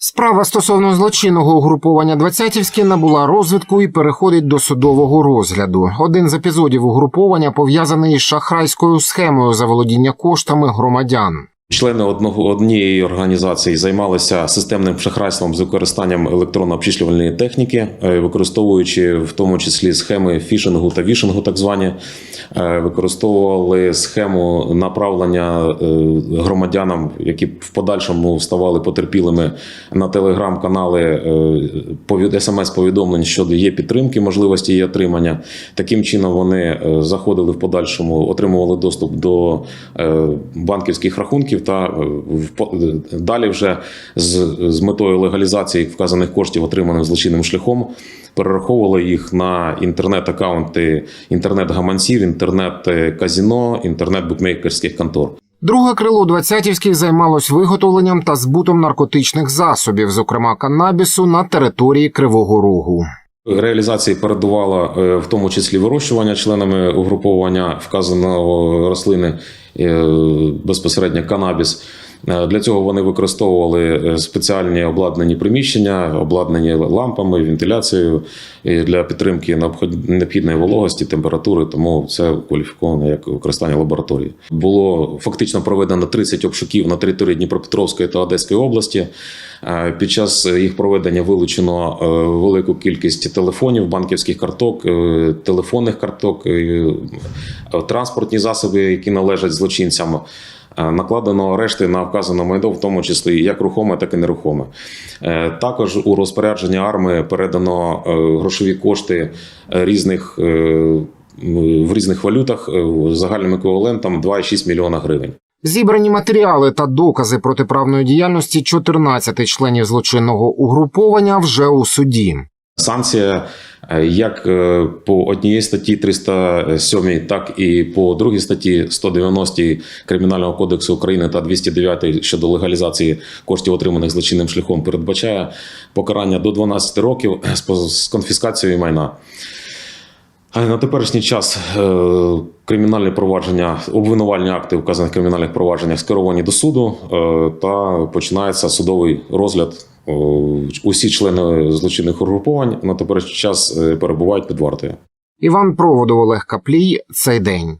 Справа стосовно злочинного угруповання Двадцятівське набула розвитку і переходить до судового розгляду. Один з епізодів угруповання пов'язаний із шахрайською схемою заволодіння коштами громадян. Члени одного однієї організації займалися системним шахрайством з використанням електронно-обчислювальної техніки, е, використовуючи в тому числі схеми фішингу та вішингу, так звані, Е, використовували схему направлення е, громадянам, які в подальшому ставали потерпілими на телеграм-канали смс-повідомлень щодо є підтримки, можливості її отримання. Таким чином вони заходили в подальшому, отримували доступ до банківських рахунків та е, е, далі вже з, з метою легалізації вказаних коштів, отриманих злочинним шляхом, перераховували їх на інтернет-аккаунти інтернет-гаманців, інтернет-казіно, інтернет-букмекерських контор. Друге крило Двадцятівських займалось виготовленням та збутом наркотичних засобів, зокрема канабісу, на території Кривого Рогу. Реалізації передувало е, в тому числі вирощування членами угруповання вказаного рослини е, безпосередньо канабіс. Е, Для цього вони використовували е, спеціальні обладнані приміщення, обладнані лампами, вентиляцією для підтримки необхідної вологості, температури. Тому це кваліфіковано як використання лабораторії. Було фактично проведено 30 обшуків на території Дніпропетровської та Одеської області. Е, Під час їх проведення вилучено велику кількість телефонів, банківських карток, телефонних карток, транспортні засоби, які належать злочинцям. Е, Накладено арешти на вказане майно, в тому числі як рухоме, так і нерухоме. Е, Також у розпорядження арми передано е, грошові кошти різних в різних валютах загальним еквівалентом 2,6 мільйона гривень. Зібрані матеріали та докази протиправної діяльності 14 членів злочинного угруповання вже у суді. Санкція як е, по однієї статті 307, так і по другій статті 190 Кримінального кодексу України та 209 щодо легалізації коштів, отриманих злочинним шляхом, передбачає покарання до 12 років з поз- конфіскацією майна. На теперішній час е, кримінальні провадження, обвинувальні акти вказаних кримінальних провадженнях скеровані до суду е, та починається судовий розгляд. Усі члени злочинних угруповань на теперішній час е, перебувають під вартою. Іван Проводов Олег Каплій. Цей день.